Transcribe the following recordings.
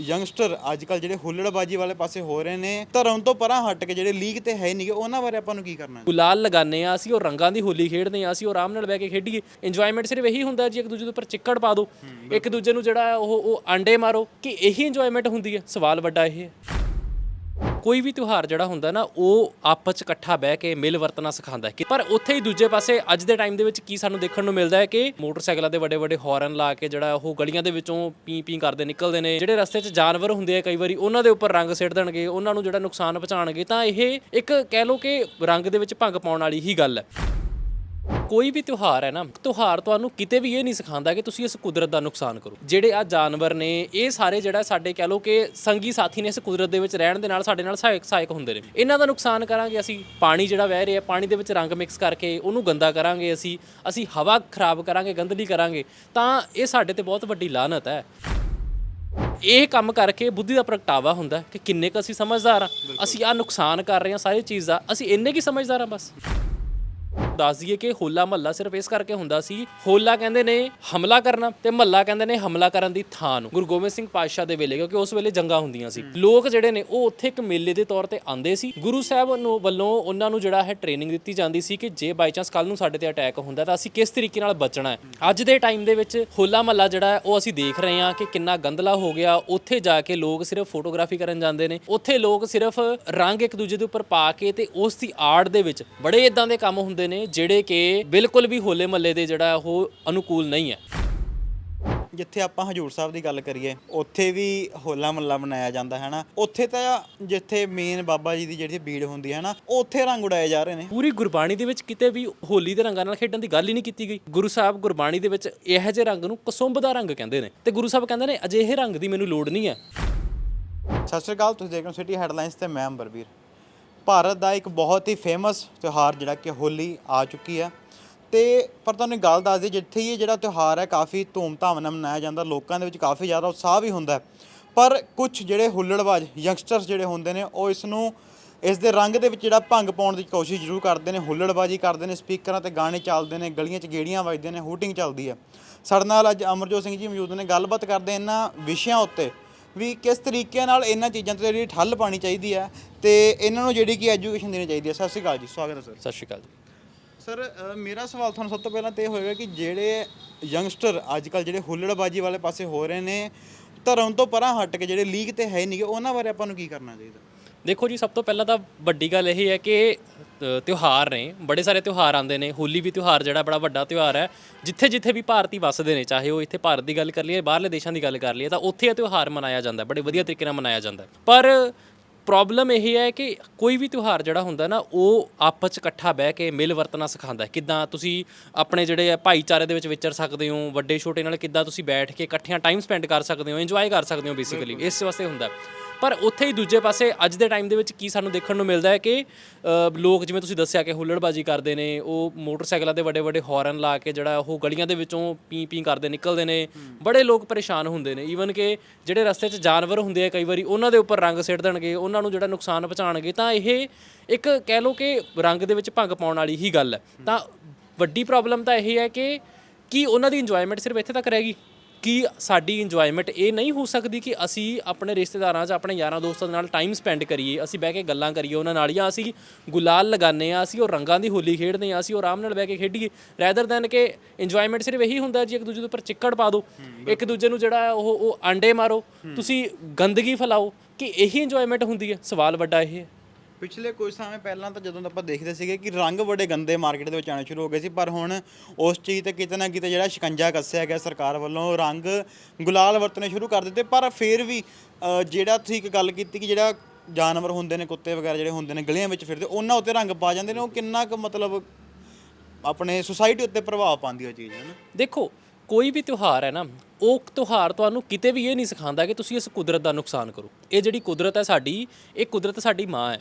Youngster ਅੱਜ ਕੱਲ ਜਿਹੜੇ ਹੁੱਲੜਬਾਜੀ ਵਾਲੇ ਪਾਸੇ ਹੋ ਰਹੇ ਨੇ ਧਰਮ ਤੋਂ ਪਰਾਂ ਹਟ ਕੇ ਜਿਹੜੇ ਲੀਗ ਤੇ ਹੈ ਨਹੀਂਗੇ ਉਹਨਾਂ ਬਾਰੇ ਆਪਾਂ ਨੂੰ ਕੀ ਕਰਨਾ ਗੁਲਾਲ ਲਗਾਉਂਦੇ ਆ ਅਸੀਂ ਉਹ ਰੰਗਾਂ ਦੀ ਹੋਲੀ ਖੇਡਦੇ ਆ ਅਸੀਂ ਉਹ ਆਰਾਮ ਨਾਲ ਬਹਿ ਕੇ ਖੇਡੀਏ। ਇੰਜੋਇਮੈਂਟ ਸਿਰਫ ਇਹੀ ਹੁੰਦਾ ਜੀ ਇੱਕ ਦੂਜੇ ਦੇ ਉੱਪਰ ਚਿੱਕੜ ਪਾ ਦਿਓ। ਇੱਕ ਦੂਜੇ ਨੂੰ ਜਿਹੜਾ ਹੈ ਉਹ ਉਹ ਆਂਡੇ ਮਾਰੋ ਕਿ ਇਹੀ ਇੰਜੋਇਮੈਂਟ ਹੁੰਦੀ ਹੈ? ਸਵਾਲ ਵੱਡਾ ਇਹ ਹੈ। ਕੋਈ ਵੀ ਤਿਉਹਾਰ ਜਿਹੜਾ ਹੁੰਦਾ ਨਾ, ਉਹ ਆਪਸ ਚ ਇਕੱਠਾ ਬਹਿ ਕੇ ਮਿਲ ਵਰਤਣਾ ਸਿਖਾਉਂਦਾ ਹੈ। ਕਿ ਪਰ ਉੱਥੇ ਹੀ ਦੂਜੇ ਪਾਸੇ ਅੱਜ ਦੇ ਟਾਈਮ ਦੇ ਵਿੱਚ ਕੀ ਸਾਨੂੰ ਦੇਖਣ ਨੂੰ ਮਿਲਦਾ ਹੈ ਕਿ ਮੋਟਰਸਾਈਕਲਾਂ ਦੇ ਵੱਡੇ ਵੱਡੇ ਹਾਰਨ ਲਾ ਕੇ ਜਿਹੜਾ ਉਹ ਗਲੀਆਂ ਦੇ ਵਿੱਚੋਂ ਪੀ ਪੀ ਕਰਦੇ ਨਿਕਲਦੇ ਨੇ। ਜਿਹੜੇ ਰਸਤੇ 'ਚ ਜਾਨਵਰ ਹੁੰਦੇ ਆ ਕਈ ਵਾਰੀ, ਉਹਨਾਂ ਦੇ ਉੱਪਰ ਰੰਗ ਸਿੱਟ ਦੇਣਗੇ, ਉਹਨਾਂ ਨੂੰ ਜਿਹੜਾ ਨੁਕਸਾਨ ਪਹੁੰਚਾਉਣਗੇ, ਤਾਂ ਇਹ ਇੱਕ ਕਹਿ ਲਓ ਕਿ ਰੰਗ ਦੇ ਵਿੱਚ ਭੰਗ ਪਾਉਣ ਵਾਲੀ ਹੀ ਗੱਲ ਹੈ। ਕੋਈ ਵੀ ਤਿਉਹਾਰ ਹੈ ਨਾ, ਤਿਉਹਾਰ ਤੁਹਾਨੂੰ ਕਿਤੇ ਵੀ ਇਹ ਨਹੀਂ ਸਿਖਾਉਂਦਾ ਕਿ ਤੁਸੀਂ ਇਸ ਕੁਦਰਤ ਦਾ ਨੁਕਸਾਨ ਕਰੋ। ਜਿਹੜੇ ਆ ਜਾਨਵਰ ਨੇ, ਇਹ ਸਾਰੇ ਜਿਹੜਾ ਸਾਡੇ ਕਹਿ ਲਓ ਕਿ ਸੰਗੀ ਸਾਥੀ ਨੇ ਇਸ ਕੁਦਰਤ ਦੇ ਵਿੱਚ ਰਹਿਣ ਦੇ ਨਾਲ ਸਾਡੇ ਨਾਲ ਸਹਾਇਕ ਸਹਾਇਕ ਹੁੰਦੇ ਨੇ। ਇਹਨਾਂ ਦਾ ਨੁਕਸਾਨ ਕਰਾਂਗੇ ਅਸੀਂ। ਪਾਣੀ ਜਿਹੜਾ ਵਹਿ ਰਿਹਾ, ਪਾਣੀ ਦੇ ਵਿੱਚ ਰੰਗ ਮਿਕਸ ਕਰਕੇ ਉਹਨੂੰ ਗੰਦਾ ਕਰਾਂਗੇ ਅਸੀਂ। ਅਸੀਂ ਹਵਾ ਖਰਾਬ ਕਰਾਂਗੇ ਗੰਦਲੀ ਕਰਾਂਗੇ, ਤਾਂ ਇਹ ਸਾਡੇ ਤੇ ਬਹੁਤ ਵੱਡੀ ਲਾਹਨਤ ਹੈ। ਇਹ ਕੰਮ ਕਰਕੇ ਬੁੱਧੀ ਦਾ ਪ੍ਰਗਟਾਵਾ ਹੁੰਦਾ ਕਿ ਕਿੰਨੇ ਕੁ ਅਸੀਂ ਸਮਝਦਾਰ ਆ ਅਸੀਂ ਆ ਨੁਕਸਾਨ ਕਰ ਰਹੇ ਹਾਂ ਸਾਰੀ ਚੀਜ਼ ਦਾ। ਅਸੀਂ ਇੰਨੇ ਕੀ ਸਮਝਦਾਰ ਆ ਬਸ। ਦੱਸ ਦਈਏ ਕਿ ਹੋਲਾ ਮਹੱਲਾ ਸਿਰਫ ਇਸ ਕਰਕੇ ਹੁੰਦਾ ਸੀ ਹੋਲਾ ਕਹਿੰਦੇ ਨੇ ਹਮਲਾ ਕਰਨਾ ਤੇ ਮਹੱਲਾ ਕਹਿੰਦੇ ਨੇ ਹਮਲਾ ਕਰਨ ਦੀ ਥਾਂ ਨੂੰ। ਗੁਰੂ ਗੋਬਿੰਦ ਸਿੰਘ ਪਾਤਸ਼ਾਹ ਦੇ ਵੇਲੇ ਕਿਉਂਕਿ ਉਸ ਵੇਲੇ ਜੰਗਾਂ ਹੁੰਦੀਆਂ ਸੀ। ਲੋਕ ਜਿਹੜੇ ਨੇ ਉਹ ਉੱਥੇ ਇੱਕ ਮੇਲੇ ਦੇ ਤੌਰ ਤੇ ਆਂਦੇ ਸੀ। ਗੁਰੂ ਸਾਹਿਬ ਨੂੰ ਵੱਲੋਂ ਉਹਨਾਂ ਨੂੰ ਜਿਹੜਾ ਹੈ ਟ੍ਰੇਨਿੰਗ ਦਿੱਤੀ ਜਾਂਦੀ ਸੀ ਕਿ ਜੇ ਬਾਈ ਚਾਂਸ ਕੱਲ ਨੂੰ ਸਾਡੇ ਤੇ ਅਟੈਕ ਹੁੰਦਾ ਤਾਂ ਅਸੀਂ ਕਿਸ ਤਰੀਕੇ ਨਾਲ ਬਚਣਾ ਹੈ। ਅੱਜ ਦੇ ਟਾਈਮ ਦੇ ਵਿੱਚ ਹੋਲਾ ਮਹੱਲਾ ਜਿਹੜਾ ਹੈ ਉਹ ਅਸੀਂ ਦੇਖ ਰਹੇ ਹਾਂ ਕਿ ਕਿੰਨਾ ਗੰਦਲਾ ਹੋ ਗਿਆ। ਉੱਥੇ ਜਾ ਕੇ ਲੋਕ ਸਿਰਫ ਫੋਟੋਗ੍ਰਾਫੀ ਕਰਨ ਜਾਂਦੇ ਨੇ। ਉੱਥੇ ਲੋਕ ਸਿਰਫ ਰੰਗ ਇੱਕ ਦੂਜੇ ਦੇ ਉੱਪਰ ਪਾ ਕੇ ਤੇ ਉਸ ਦੀ ਆੜ ਦੇ ਵਿੱਚ ਬੜੇ ਇਦਾਂ ਦੇ ਕੰਮ ਹੁੰਦੇ ਨੇ ਜਿਹੜੇ ਕਿ ਬਿਲਕੁਲ ਵੀ ਹੋਲੇ ਮਹੱਲੇ ਦੇ ਜਿਹੜਾ ਉਹ ਅਨੁਕੂਲ ਨਹੀਂ ਹੈ। ਜਿੱਥੇ ਆਪਾਂ ਹਜੂਰ ਸਾਹਿਬ ਦੀ ਗੱਲ ਕਰੀਏ ਉੱਥੇ ਵੀ ਹੋਲਾ ਮਹੱਲਾ ਮਨਾਇਆ ਜਾਂਦਾ ਹੈ ਨਾ। ਉੱਥੇ ਤਾਂ ਜਿੱਥੇ ਮੇਨ ਬਾਬਾ ਜੀ ਦੀ ਜਿਹੜੀ ਭੀੜ ਹੁੰਦੀ ਹੈ ਨਾ ਉੱਥੇ ਰੰਗ ਉਡਾਏ ਜਾ ਰਹੇ ਨੇ। ਪੂਰੀ ਗੁਰਬਾਣੀ ਦੇ ਵਿੱਚ ਕਿਤੇ ਵੀ ਹੋਲੀ ਦੇ ਰੰਗਾਂ ਨਾਲ ਖੇਡਣ ਦੀ ਗੱਲ ਹੀ ਨਹੀਂ ਕੀਤੀ ਗਈ। ਗੁਰੂ ਸਾਹਿਬ ਗੁਰਬਾਣੀ ਦੇ ਵਿੱਚ ਇਹੋ ਜਿਹੇ ਰੰਗ ਨੂੰ ਕਸੁੰਭ ਦਾ ਰੰਗ ਕਹਿੰਦੇ ਨੇ। ਤੇ ਗੁਰੂ ਸਾਹਿਬ ਕਹਿੰਦੇ ਨੇ ਅਜਿਹੇ ਰੰਗ ਦੀ ਮੈਨੂੰ ਲੋੜ ਨਹੀਂ ਹੈ। ਸਤਿ ਸ਼੍ਰੀ ਅਕਾਲ ਤੁਸੀਂ ਦੇਖ ਰਹੇ ਹੋ ਸਿਟੀ ਹੈਡਲਾਈਨਸ ਤੇ ਮੈਂ ਅੰਬਰਵੀਰ। ਭਾਰਤ ਦਾ ਇੱਕ ਬਹੁਤ ਹੀ ਫੇਮਸ ਤਿਉਹਾਰ ਜਿਹੜਾ ਕਿ ਹੋਲੀ ਆ ਚੁੱਕੀ ਹੈ। ਤੇ ਪਰ ਤੁਹਾਨੂੰ ਗੱਲ ਦੱਸ ਦਈਏ, ਜਿੱਥੇ ਇਹ ਜਿਹੜਾ ਤਿਉਹਾਰ ਹੈ, ਕਾਫੀ ਧੂਮਧਾਮ ਨਾਲ ਮਨਾਇਆ ਜਾਂਦਾ, ਲੋਕਾਂ ਦੇ ਵਿੱਚ ਕਾਫੀ ਜ਼ਿਆਦਾ ਉਤਸ਼ਾਹ ਵੀ ਹੁੰਦਾ ਪਰ ਕੁਝ ਜਿਹੜੇ ਹੁੱਲੜਬਾਜ਼ ਯੰਗਸਟਰਸ ਜਿਹੜੇ ਹੁੰਦੇ ਨੇ, ਉਹ ਇਸ ਨੂੰ, ਇਸ ਦੇ ਰੰਗ ਦੇ ਵਿੱਚ ਜਿਹੜਾ ਭੰਗ ਪਾਉਣ ਦੀ ਕੋਸ਼ਿਸ਼ ਜ਼ਰੂਰ ਕਰਦੇ ਨੇ, ਹੁੱਲੜਬਾਜ਼ੀ ਕਰਦੇ ਨੇ, ਸਪੀਕਰਾਂ ਤੇ ਗਾਣੇ ਚੱਲਦੇ ਨੇ, ਗਲੀਆਂ 'ਚ ਗੇੜੀਆਂ ਵੱਜਦੇ ਨੇ, ਹੂਟਿੰਗ ਚੱਲਦੀ ਹੈ। ਸਾਡੇ ਨਾਲ ਅੱਜ ਅਮਰਜੋਤ ਸਿੰਘ ਜੀ ਮੌਜੂਦ ਨੇ, ਗੱਲਬਾਤ ਕਰਦੇ ਇਹਨਾਂ ਵਿਸ਼ਿਆਂ ਉੱਤੇ। ਵੀ ਕਿਸ ਤਰੀਕੇ ਨਾਲ ਇਹਨਾਂ ਚੀਜ਼ਾਂ ਤੇ ਜਿਹੜੀ ਠੱਲ ਪਾਣੀ ਚਾਹੀਦੀ ਹੈ ਤੇ ਇਹਨਾਂ ਨੂੰ ਜਿਹੜੀ ਕਿ ਐਜੂਕੇਸ਼ਨ ਦੇਣੀ ਚਾਹੀਦੀ ਹੈ। ਸਤਿ ਸ਼੍ਰੀ ਅਕਾਲ ਜੀ। ਸਵਾਗਤ ਹੈ ਸਰ। ਸਤਿ ਸ਼੍ਰੀ ਅਕਾਲ ਜੀ। ਸਰ ਅ, ਮੇਰਾ ਸਵਾਲ ਤੁਹਾਨੂੰ ਸਭ ਤੋਂ ਪਹਿਲਾਂ ਤੇ ਇਹ ਹੋਏਗਾ ਕਿ ਜਿਹੜੇ ਯੰਗਸਟਰ ਅੱਜ ਕੱਲ ਜਿਹੜੇ ਹੁੱਲੜਬਾਜੀ ਵਾਲੇ ਪਾਸੇ ਹੋ ਰਹੇ ਨੇ ਧਰਮ ਤੋਂ ਪਰਾਂ ਹਟ ਕੇ ਜਿਹੜੇ ਲੀਗ ਤੇ ਹੈ ਨਹੀਂਗੇ ਉਹਨਾਂ ਬਾਰੇ ਆਪਾਂ ਨੂੰ ਕੀ ਕਰਨਾ ਚਾਹੀਦਾ? ਦੇਖੋ ਜੀ ਸਭ ਤੋਂ ਪਹਿਲਾਂ ਤਾਂ ਵੱਡੀ ਗੱਲ ਇਹ ਹੈ ਕਿ ਤਿਉਹਾਰ ਨੇ, ਬੜੇ ਸਾਰੇ ਤਿਉਹਾਰ ਆਉਂਦੇ ਨੇ, ਹੋਲੀ ਵੀ ਤਿਉਹਾਰ ਜਿਹੜਾ ਬੜਾ ਵੱਡਾ ਤਿਉਹਾਰ ਹੈ ਜਿੱਥੇ ਜਿੱਥੇ ਵੀ ਭਾਰਤੀ ਵੱਸਦੇ ਨੇ, ਚਾਹੇ ਉਹ ਇੱਥੇ ਭਾਰਤ ਦੀ ਗੱਲ ਕਰ ਲਈਏ, ਬਾਹਰਲੇ ਦੇਸ਼ਾਂ ਦੀ ਗੱਲ ਕਰ ਲਈਏ, ਤਾਂ ਉੱਥੇ ਇਹ ਤਿਉਹਾਰ ਮਨਾਇਆ ਜਾਂਦਾ ਬੜੇ ਵਧੀਆ ਤਰੀਕੇ ਨਾਲ ਮਨਾਇਆ ਜਾਂਦਾ ਪਰ ਪ੍ਰੋਬਲਮ ਇਹ ਹੈ ਕਿ ਕੋਈ ਵੀ ਤਿਉਹਾਰ ਜਿਹੜਾ ਹੁੰਦਾ ਨਾ, ਉਹ ਆਪਸ ਚ ਇਕੱਠਾ ਬਹਿ ਕੇ ਮਿਲ ਵਰਤਣਾ ਸਿਖਾਉਂਦਾ ਹੈ। ਕਿੱਦਾਂ ਤੁਸੀਂ ਆਪਣੇ ਜਿਹੜੇ ਆ ਭਾਈਚਾਰੇ ਦੇ ਵਿੱਚ ਵਿਚਰ ਸਕਦੇ ਹੋ ਵੱਡੇ ਛੋਟੇ ਨਾਲ ਕਿੱਦਾਂ ਤੁਸੀਂ ਬੈਠ ਕੇ ਇਕੱਠਿਆਂ ਟਾਈਮ ਸਪੈਂਡ ਕਰ ਸਕਦੇ ਹੋ ਇੰਜੋਏ ਕਰ ਸਕਦੇ ਹੋ ਬੇਸਿਕਲੀ ਇਸ ਵਾਸਤੇ ਹੁੰਦਾ ਪਰ ਉੱਥੇ ਹੀ ਦੂਜੇ ਪਾਸੇ ਅੱਜ ਦੇ ਟਾਈਮ ਦੇ ਵਿੱਚ ਕੀ ਸਾਨੂੰ ਦੇਖਣ ਨੂੰ ਮਿਲਦਾ ਹੈ ਕਿ ਅ, ਲੋਕ ਜਿਵੇਂ ਤੁਸੀਂ ਦੱਸਿਆ ਕਿ ਹੁੱਲੜਬਾਜੀ ਕਰਦੇ ਨੇ ਉਹ ਮੋਟਰਸਾਈਕਲਾਂ ਦੇ ਵੱਡੇ ਵੱਡੇ ਹਾਰਨ ਲਾ ਕੇ ਜਿਹੜਾ ਉਹ ਗਲੀਆਂ ਦੇ ਵਿੱਚੋਂ ਪੀ ਪੀ ਕਰਦੇ ਨਿਕਲਦੇ ਨੇ। ਬੜੇ ਲੋਕ ਪਰੇਸ਼ਾਨ ਹੁੰਦੇ ਨੇ। ਈਵਨ ਕਿ ਜਿਹੜੇ ਰਸਤੇ 'ਚ ਜਾਨਵਰ ਹੁੰਦੇ ਆ ਕਈ ਵਾਰੀ ਉਹਨਾਂ ਦੇ ਉੱਪਰ ਰੰਗ ਸਿੱਟ ਦੇਣਗੇ ਉਹਨਾਂ ਨੂੰ ਜਿਹੜਾ ਨੁਕਸਾਨ ਪਹੁੰਚਾਉਣਗੇ ਤਾਂ ਇਹ ਇੱਕ ਕਹਿ ਲਓ ਕਿ ਰੰਗ ਦੇ ਵਿੱਚ ਭੰਗ ਪਾਉਣ ਵਾਲੀ ਹੀ ਗੱਲ ਹੈ। ਤਾਂ ਵੱਡੀ ਪ੍ਰੋਬਲਮ ਤਾਂ ਇਹ ਹੈ ਕਿ ਕੀ ਉਹਨਾਂ ਦੀ ਇੰਜੋਇਮੈਂਟ ਸਿਰਫ ਇੱਥੇ ਤੱਕ ਰਹਿ ਗਈ? ਕੀ ਸਾਡੀ ਇੰਜੋਇਮੈਂਟ ਇਹ ਨਹੀਂ ਹੋ ਸਕਦੀ ਕਿ ਅਸੀਂ ਆਪਣੇ ਰਿਸ਼ਤੇਦਾਰਾਂ 'ਚ ਆਪਣੇ ਯਾਰਾਂ ਦੋਸਤਾਂ ਦੇ ਨਾਲ ਟਾਈਮ ਸਪੈਂਡ ਕਰੀਏ, ਅਸੀਂ ਬਹਿ ਕੇ ਗੱਲਾਂ ਕਰੀਏ ਉਹਨਾਂ ਨਾਲ ਜਾਂ ਅਸੀਂ ਗੁਲਾਲ ਲਗਾਉਂਦੇ ਆ ਅਸੀਂ ਉਹ ਰੰਗਾਂ ਦੀ ਹੋਲੀ ਖੇਡਦੇ ਆ ਅਸੀਂ ਉਹ ਆਰਾਮ ਨਾਲ ਬਹਿ ਕੇ ਖੇਡੀਏ ਰੈਦਰ ਦੈਨ ਕਿ ਇੰਜੋਇਮੈਂਟ ਸਿਰਫ ਇਹੀ ਹੁੰਦਾ ਜੀ, ਇੱਕ ਦੂਜੇ ਦੇ ਉੱਪਰ ਚਿੱਕੜ ਪਾ ਦਿਓ, ਇੱਕ ਦੂਜੇ ਨੂੰ ਜਿਹੜਾ ਉਹ ਉਹ ਆਂਡੇ ਮਾਰੋ, ਤੁਸੀਂ ਗੰਦਗੀ ਫੈਲਾਓ, ਕਿ ਇਹੀ ਇੰਜੋਇਮੈਂਟ ਹੁੰਦੀ ਹੈ? ਸਵਾਲ ਵੱਡਾ ਇਹ ਹੈ। ਪਿਛਲੇ ਕੁਝ ਸਮੇਂ ਪਹਿਲਾਂ ਤਾਂ ਜਦੋਂ ਆਪਾਂ ਦੇਖਦੇ ਸੀਗੇ ਕਿ ਰੰਗ ਬੜੇ ਗੰਦੇ ਮਾਰਕੀਟ ਦੇ ਵਿੱਚ ਆਉਣੇ ਸ਼ੁਰੂ ਹੋ ਗਏ ਸੀ ਪਰ ਹੁਣ ਉਸ ਚੀਜ਼ ਤੇ ਕਿਤੇ ਨਾ ਕਿਤੇ ਜਿਹੜਾ ਸ਼ਿਕੰਜਾ ਕੱਸਿਆ ਗਿਆ ਸਰਕਾਰ ਵੱਲੋਂ ਰੰਗ ਗੁਲਾਲ ਵਰਤਣੇ ਸ਼ੁਰੂ ਕਰ ਦਿੱਤੇ ਪਰ ਫਿਰ ਵੀ ਅ, ਜਿਹੜਾ ਤੁਸੀਂ ਇੱਕ ਗੱਲ ਕੀਤੀ ਕਿ ਜਿਹੜਾ ਜਾਨਵਰ ਹੁੰਦੇ ਨੇ ਕੁੱਤੇ ਵਗੈਰਾ ਜਿਹੜੇ ਹੁੰਦੇ ਨੇ ਗਲੀਆਂ ਵਿੱਚ ਫਿਰਦੇ ਉਹਨਾਂ ਉੱਤੇ ਰੰਗ ਪਾ ਜਾਂਦੇ ਨੇ ਉਹ ਕਿੰਨਾ ਕੁ ਮਤਲਬ ਆਪਣੇ ਸੁਸਾਇਟੀ ਉੱਤੇ ਪ੍ਰਭਾਵ ਪਾਉਂਦੀ ਉਹ ਚੀਜ਼ ਹੈ ਨਾ? ਦੇਖੋ ਕੋਈ ਵੀ ਤਿਉਹਾਰ ਹੈ ਨਾ, ਉਹ ਤਿਉਹਾਰ ਤੁਹਾਨੂੰ ਕਿਤੇ ਵੀ ਇਹ ਨਹੀਂ ਸਿਖਾਉਂਦਾ ਕਿ ਤੁਸੀਂ ਇਸ ਕੁਦਰਤ ਦਾ ਨੁਕਸਾਨ ਕਰੋ। ਇਹ ਜਿਹੜੀ ਕੁਦਰਤ ਹੈ ਸਾਡੀ, ਇਹ ਕੁਦਰਤ ਸਾਡੀ ਮਾਂ ਹੈ।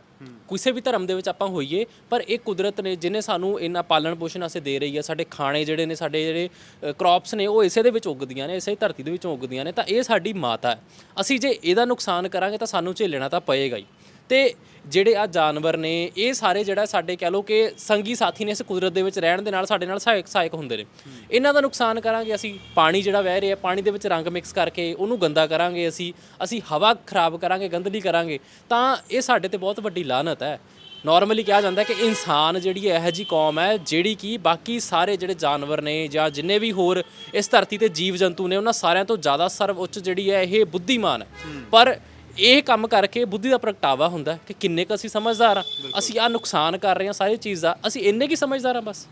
ਕਿਸੇ ਵੀ ਧਰਮ ਦੇ ਵਿੱਚ ਆਪਾਂ ਹੋਈਏ, ਪਰ ਇਹ ਕੁਦਰਤ ਨੇ ਜਿਹਨੇ ਸਾਨੂੰ ਇੰਨਾ ਪਾਲਣ ਪੋਸ਼ਣ ਵਾਸਤੇ ਦੇ ਰਹੀ ਹੈ ਸਾਡੇ ਖਾਣੇ ਜਿਹੜੇ ਨੇ, ਸਾਡੇ ਜਿਹੜੇ ਕ੍ਰੌਪਸ ਨੇ, ਉਹ ਇਸੇ ਦੇ ਵਿੱਚ ਉੱਗਦੀਆਂ ਨੇ, ਇਸੇ ਧਰਤੀ ਦੇ ਵਿੱਚੋਂ ਉੱਗਦੀਆਂ ਨੇ, ਤਾਂ ਇਹ ਸਾਡੀ ਮਾਤਾ ਹੈ। ਅਸੀਂ ਜੇ ਇਹਦਾ ਨੁਕਸਾਨ ਕਰਾਂਗੇ ਤਾਂ ਸਾਨੂੰ ਝੇਲਣਾ ਤਾਂ ਪਏਗਾ ਹੀ। ਤੇ ਜਿਹੜੇ ਆ ਜਾਨਵਰ ਨੇ, ਇਹ ਸਾਰੇ ਜਿਹੜਾ ਸਾਡੇ ਕਹਿ ਲਓ ਕਿ ਸੰਗੀ ਸਾਥੀ ਨੇ ਇਸ ਕੁਦਰਤ ਦੇ ਵਿੱਚ ਰਹਿਣ ਦੇ ਨਾਲ ਸਾਡੇ ਨਾਲ ਸਹਾਇਕ ਸਹਾਇਕ ਹੁੰਦੇ ਨੇ। ਇਹਨਾਂ ਦਾ ਨੁਕਸਾਨ ਕਰਾਂਗੇ ਅਸੀਂ। ਪਾਣੀ ਜਿਹੜਾ ਵਹਿ ਰਿਹਾ, ਪਾਣੀ ਦੇ ਵਿੱਚ ਰੰਗ ਮਿਕਸ ਕਰਕੇ ਉਹਨੂੰ ਗੰਦਾ ਕਰਾਂਗੇ ਅਸੀਂ। ਅਸੀਂ ਹਵਾ ਖਰਾਬ ਕਰਾਂਗੇ ਗੰਦਲੀ ਕਰਾਂਗੇ। ਤਾਂ ਇਹ ਸਾਡੇ ਤੇ ਬਹੁਤ ਵੱਡੀ ਲਾਹਨਤ ਹੈ। ਨਾਰਮਲੀ ਕਿਹਾ ਜਾਂਦਾ ਕਿ ਇਨਸਾਨ ਜਿਹੜੀ ਇਹੋ ਜੀ ਕੌਮ ਹੈ ਜਿਹੜੀ ਕਿ ਬਾਕੀ ਸਾਰੇ ਜਿਹੜੇ ਜਾਨਵਰ ਨੇ ਜਾਂ ਜਿੰਨੇ ਵੀ ਹੋਰ ਇਸ ਧਰਤੀ ਤੇ ਜੀਵ ਜੰਤੂ ਨੇ, ਉਹਨਾਂ ਸਾਰਿਆਂ ਤੋਂ ਜ਼ਿਆਦਾ ਸਰਵਉੱਚ ਜਿਹੜੀ ਹੈ, ਇਹ ਬੁੱਧੀਮਾਨ ਹੈ। ਪਰ ਇਹ ਕੰਮ ਕਰਕੇ ਬੁੱਧੀ ਦਾ ਪ੍ਰਗਟਾਵਾ ਹੁੰਦਾ ਕਿ ਕਿੰਨੇ ਕੁ ਅਸੀਂ ਸਮਝਦਾਰ ਆ ਅਸੀਂ ਆ ਨੁਕਸਾਨ ਕਰ ਰਹੇ ਹਾਂ ਸਾਰੀ ਚੀਜ਼ ਦਾ। ਅਸੀਂ ਇੰਨੇ ਕੀ ਸਮਝਦਾਰ ਆ ਬਸ?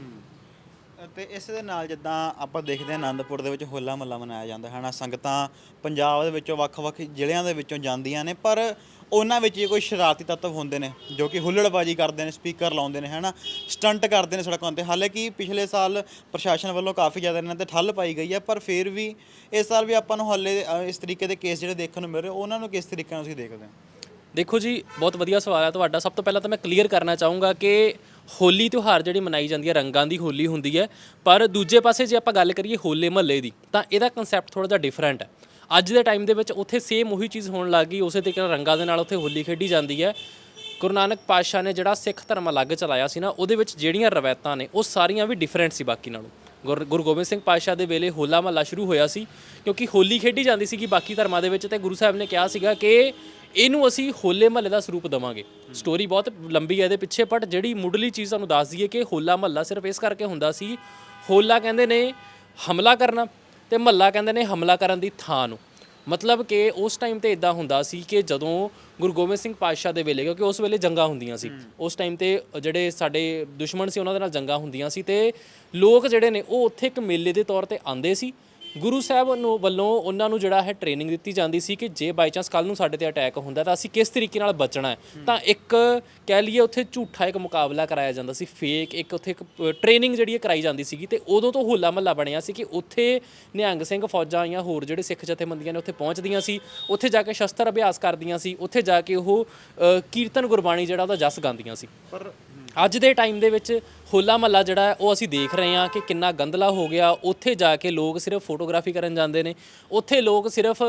ਤੇ ਇਸ ਦੇ ਨਾਲ ਜਿੱਦਾਂ ਆਪਾਂ ਦੇਖਦੇ ਹਾਂ ਆਨੰਦਪੁਰ ਦੇ ਵਿੱਚ ਹੋਲਾ ਮਹੱਲਾ ਮਨਾਇਆ ਜਾਂਦਾ ਹੈ ਨਾ ਸੰਗਤਾਂ ਪੰਜਾਬ ਦੇ ਵਿੱਚੋਂ ਵੱਖ-ਵੱਖ ਜ਼ਿਲ੍ਹਿਆਂ ਦੇ ਵਿੱਚੋਂ ਜਾਂਦੀਆਂ ਨੇ ਪਰ ਉਹਨਾਂ ਵਿੱਚ ਹੀ ਕੋਈ ਸ਼ਰਾਰਤੀ ਤੱਤਵ ਹੁੰਦੇ ਨੇ, ਜੋ ਕਿ ਹੁੱਲੜਬਾਜੀ ਕਰਦੇ ਨੇ, ਸਪੀਕਰ ਲਾਉਂਦੇ ਨੇ, ਹੈਨਾ? ਸਟੰਟ ਕਰਦੇ ਨੇ ਸੜਕਾਂ ਤੇ। ਹਾਲਾਂਕਿ ਪਿਛਲੇ ਸਾਲ ਪ੍ਰਸ਼ਾਸਨ ਵੱਲੋਂ ਕਾਫੀ ਜ਼ਿਆਦਾ ਇਹਨਾਂ ਤੇ ਠੱਲ ਪਾਈ ਗਈ ਹੈ, ਪਰ ਫਿਰ ਵੀ ਇਸ ਸਾਲ ਵੀ ਆਪਾਂ ਨੂੰ ਹਾਲੇ ਇਸ ਤਰੀਕੇ ਦੇ ਕੇਸ ਜਿਹੜੇ ਦੇਖਣ ਨੂੰ ਮਿਲ ਰਹੇ, ਉਹਨਾਂ ਨੂੰ ਕਿਸ ਤਰੀਕੇ ਨਾਲ ਤੁਸੀਂ ਦੇਖਦੇ ਹੋ? ਦੇਖੋ ਜੀ, ਬਹੁਤ ਵਧੀਆ ਸਵਾਲ ਹੈ ਤੁਹਾਡਾ। ਸਭ ਤੋਂ ਪਹਿਲਾਂ ਤਾਂ ਮੈਂ ਕਲੀਅਰ ਕਰਨਾ ਚਾਹੂੰਗਾ ਕਿ ਹੋਲੀ ਤਿਉਹਾਰ ਜਿਹੜੀ ਮਨਾਈ ਜਾਂਦੀ ਹੈ, ਰੰਗਾਂ ਦੀ ਹੋਲੀ ਹੁੰਦੀ ਹੈ, ਪਰ ਦੂਜੇ ਪਾਸੇ ਜੇ ਆਪਾਂ ਗੱਲ ਕਰੀਏ ਹੋਲੇ ਮਹੱਲੇ ਦੀ, ਤਾਂ ਇਹਦਾ ਕਨਸੈਪਟ ਥੋੜਾ ਜਿਹਾ ਡਿਫਰੈਂਟ ਹੈ। ਅੱਜ ਦੇ ਟਾਈਮ ਦੇ ਵਿੱਚ ਉੱਥੇ ਸੇਮ ਉਹੀ ਚੀਜ਼ ਹੋਣ ਲੱਗ ਗਈ, ਉਸੇ ਤਰੀਕੇ ਨਾਲ ਰੰਗਾਂ ਦੇ ਨਾਲ ਉੱਥੇ ਹੋਲੀ ਖੇਡੀ ਜਾਂਦੀ ਹੈ। ਗੁਰੂ ਨਾਨਕ ਪਾਤਸ਼ਾਹ ਨੇ ਜਿਹੜਾ ਸਿੱਖ ਧਰਮ ਅਲੱਗ ਚਲਾਇਆ ਸੀ ਨਾ, ਉਹਦੇ ਵਿੱਚ ਜਿਹੜੀਆਂ ਰਵਾਇਤਾਂ ਨੇ, ਉਹ ਸਾਰੀਆਂ ਵੀ ਡਿਫਰੈਂਟ ਸੀ ਬਾਕੀ ਨਾਲੋਂ। ਗੁਰ- ਗੁਰੂ ਗੋਬਿੰਦ ਸਿੰਘ ਪਾਤਸ਼ਾਹ ਦੇ ਵੇਲੇ ਹੋਲਾ ਮਹੱਲਾ ਸ਼ੁਰੂ ਹੋਇਆ ਸੀ, ਕਿਉਂਕਿ ਹੋਲੀ ਖੇਡੀ ਜਾਂਦੀ ਸੀ ਕਿ ਬਾਕੀ ਧਰਮਾਂ ਦੇ ਵਿੱਚ ਤੇ ਗੁਰੂ ਸਾਹਿਬ ਨੇ ਕਿਹਾ ਸੀਗਾ ਕਿ ਇਹਨੂੰ ਅਸੀਂ ਹੋਲੇ ਮਹੱਲੇ ਦਾ ਸਰੂਪ ਦਵਾਂਗੇ। ਸਟੋਰੀ ਬਹੁਤ ਲੰਬੀ ਹੈ ਇਹਦੇ ਪਿੱਛੇ ਬਟ ਜਿਹੜੀ ਮੁੱਢਲੀ ਚੀਜ਼ ਤੁਹਾਨੂੰ ਦੱਸ ਦਈਏ ਕਿ ਹੋਲਾ ਮਹੱਲਾ ਸਿਰਫ ਇਸ ਕਰਕੇ ਹੁੰਦਾ ਸੀ, ਹੋਲਾ ਕਹਿੰਦੇ ਨੇ ਹਮਲਾ ਕਰਨਾ ਤੇ ਮਹੱਲਾ ਕਹਿੰਦੇ ਨੇ ਹਮਲਾ ਕਰਨ ਦੀ ਥਾਂ ਨੂੰ। ਮਤਲਬ ਕਿ ਉਸ ਟਾਈਮ ਤੇ ਇਦਾਂ ਹੁੰਦਾ ਸੀ ਕਿ ਜਦੋਂ ਗੁਰੂ ਗੋਬਿੰਦ ਸਿੰਘ ਪਾਤਸ਼ਾਹ ਦੇ ਵੇਲੇ ਕਿਉਂਕਿ ਉਸ ਵੇਲੇ ਜੰਗਾਂ ਹੁੰਦੀਆਂ ਸੀ। ਉਸ ਟਾਈਮ ਤੇ ਜਿਹੜੇ ਸਾਡੇ ਦੁਸ਼ਮਣ ਸੀ ਉਹਨਾਂ ਦੇ ਨਾਲ ਜੰਗਾਂ ਹੁੰਦੀਆਂ ਸੀ ਤੇ ਲੋਕ ਜਿਹੜੇ ਨੇ ਉਹ ਉੱਥੇ ਇੱਕ ਮੇਲੇ ਦੇ ਤੌਰ ਤੇ ਆਂਦੇ ਸੀ। ਗੁਰੂ ਸਾਹਿਬ ਨੂੰ ਵੱਲੋਂ ਉਹਨਾਂ ਨੂੰ ਜਿਹੜਾ ਹੈ ਟ੍ਰੇਨਿੰਗ ਦਿੱਤੀ ਜਾਂਦੀ ਸੀ ਕਿ ਜੇ ਬਾਈ ਚਾਂਸ ਕੱਲ ਨੂੰ ਸਾਡੇ ਤੇ ਅਟੈਕ ਹੁੰਦਾ ਤਾਂ ਅਸੀਂ ਕਿਸ ਤਰੀਕੇ ਨਾਲ ਬਚਣਾ ਹੈ? ਤਾਂ ਇੱਕ ਕਹਿ ਲਈਏ ਉੱਥੇ ਝੂਠਾ ਇੱਕ ਮੁਕਾਬਲਾ ਕਰਾਇਆ ਜਾਂਦਾ ਸੀ ਫੇਕ ਇੱਕ ਉੱਥੇ ਇੱਕ ਟ੍ਰੇਨਿੰਗ ਜਿਹੜੀ ਹੈ ਕਰਾਈ ਜਾਂਦੀ ਸੀਗੀ ਤੇ ਉਦੋਂ ਤੋਂ ਹੋਲਾ ਮਹੱਲਾ ਬਣਿਆ ਸੀ ਕਿ ਉੱਥੇ ਨਿਹੰਗ ਸਿੰਘ ਫੌਜਾਂ ਜਾਂ ਹੋਰ ਜਿਹੜੇ ਸਿੱਖ ਜਥੇਬੰਦੀਆਂ ਨੇ ਉੱਥੇ ਪਹੁੰਚਦੀਆਂ ਸੀ ਉੱਥੇ ਜਾ ਕੇ ਸ਼ਸਤਰ ਅਭਿਆਸ ਕਰਦੀਆਂ ਸੀ ਉੱਥੇ ਜਾ ਕੇ ਉਹ ਕੀਰਤਨ ਗੁਰਬਾਣੀ ਜਿਹੜਾ ਉਹਦਾ ਜਸ ਗਾਉਂਦੀਆਂ ਸੀ। ਪਰ ਅੱਜ ਦੇ ਟਾਈਮ ਦੇ ਵਿੱਚ ਹੋਲਾ ਮਹੱਲਾ ਜਿਹੜਾ ਹੈ ਉਹ ਅਸੀਂ ਦੇਖ ਰਹੇ ਹਾਂ ਕਿ ਕਿੰਨਾ ਗੰਦਲਾ ਹੋ ਗਿਆ। ਉੱਥੇ ਜਾ ਕੇ ਲੋਕ ਸਿਰਫ ਫੋਟੋਗ੍ਰਾਫੀ ਕਰਨ ਜਾਂਦੇ ਨੇ। ਉੱਥੇ ਲੋਕ ਸਿਰਫ